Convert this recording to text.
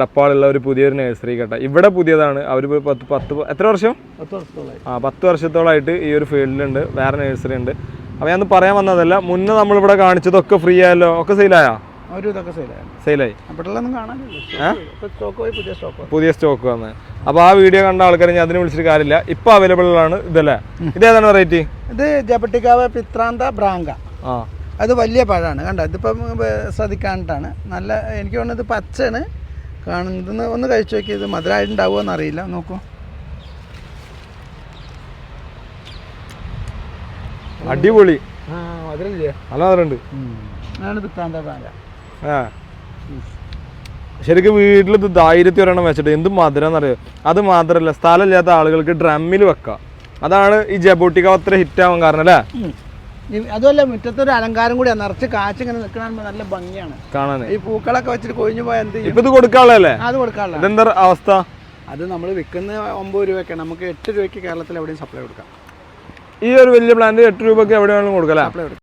ടപ്പാളുള്ള ഒരു പുതിയൊരു നഴ്സറി കേട്ടോ. ഇവിടെ പുതിയതാണ്. അവർ പത്ത് പത്ത് എത്ര വർഷം? ആ പത്ത് വർഷത്തോളമായിട്ട് ഈ ഒരു ഫീൽഡിലുണ്ട് വേറെ നഴ്സറി ഉണ്ട്. അപ്പോൾ ഞാൻ പറയാൻ വന്നതല്ല മുന്നേ നമ്മളിവിടെ കാണിച്ചതൊക്കെ ഫ്രീ ആയല്ലോ. ഒക്കെ സെയിലായോ സെയിലായി പുതിയ സ്റ്റോക്ക് വന്ന്. അപ്പോൾ ആ വീഡിയോ കണ്ട ആൾക്കാർ ഞാൻ അതിന് വിളിച്ചിട്ട് കാര്യമില്ല. ഇപ്പോൾ അവൈലബിൾ ആണ് ഇതല്ലേ? ഇത് ഏതാണ് വെറൈറ്റി ഇത് ജപട്ടിക്കാവ് പിത്രാന്ത ബ്രാങ്ക ആ. അത് വലിയ പഴമാണ്. കണ്ടോ? ഇതിപ്പം ശ്രദ്ധിക്കാണ്ടാണ് നല്ല എനിക്ക് തോന്നുന്നത് പച്ചയാണ്. കാണുന്നത് ഒന്ന് കഴിച്ചു നോക്കി ഇത് മധുരമായിട്ടുണ്ടാവുമോ എന്നറിയില്ല. നോക്കൂ. അടിപൊളി. നല്ല മധുരമുണ്ട്. ശരിക്കും വീട്ടിൽ ഇത് ആയിരത്തി ഒരെണ്ണം വെച്ചിട്ട് എന്ത് മധുരം എന്നറിയോ അത് മാത്രമല്ല സ്ഥലമില്ലാത്ത ആളുകൾക്ക് ഡ്രമ്മിൽ വെക്കാം. അതാണ് ഈ ജബോട്ടിക്ക അത്ര ഹിറ്റ് ആവാൻ കാരണം അല്ലേ? അതുമല്ല മുറ്റത്തൊരു അലങ്കാരം കൂടി നിറച്ച് കാച്ചിങ്ങനെ നിൽക്കണ നല്ല ഭംഗിയാണ്. കാണാൻ ഈ പൂക്കളൊക്കെ വെച്ചിട്ട് കൊഴിഞ്ഞു പോയാൽ എന്ത് ചെയ്യും? ഇപ്പൊ ഇത് കൊടുക്കാനുള്ളതല്ലേ? അത് കൊടുക്കാനുള്ള ഇതെന്താ അവസ്ഥ? അത് നമ്മൾ വിൽക്കുന്ന ഒമ്പത് രൂപയ്ക്കാണ് നമുക്ക് എട്ട് രൂപയ്ക്ക് കേരളത്തിൽ എവിടെയും സപ്ലൈ കൊടുക്കാം. ഈ ഒരു വലിയ പ്ലാന്റ് എട്ട് രൂപയ്ക്ക് എവിടെ വേണമെങ്കിലും കൊടുക്കാം സപ്ലൈ കൊടുക്കാം.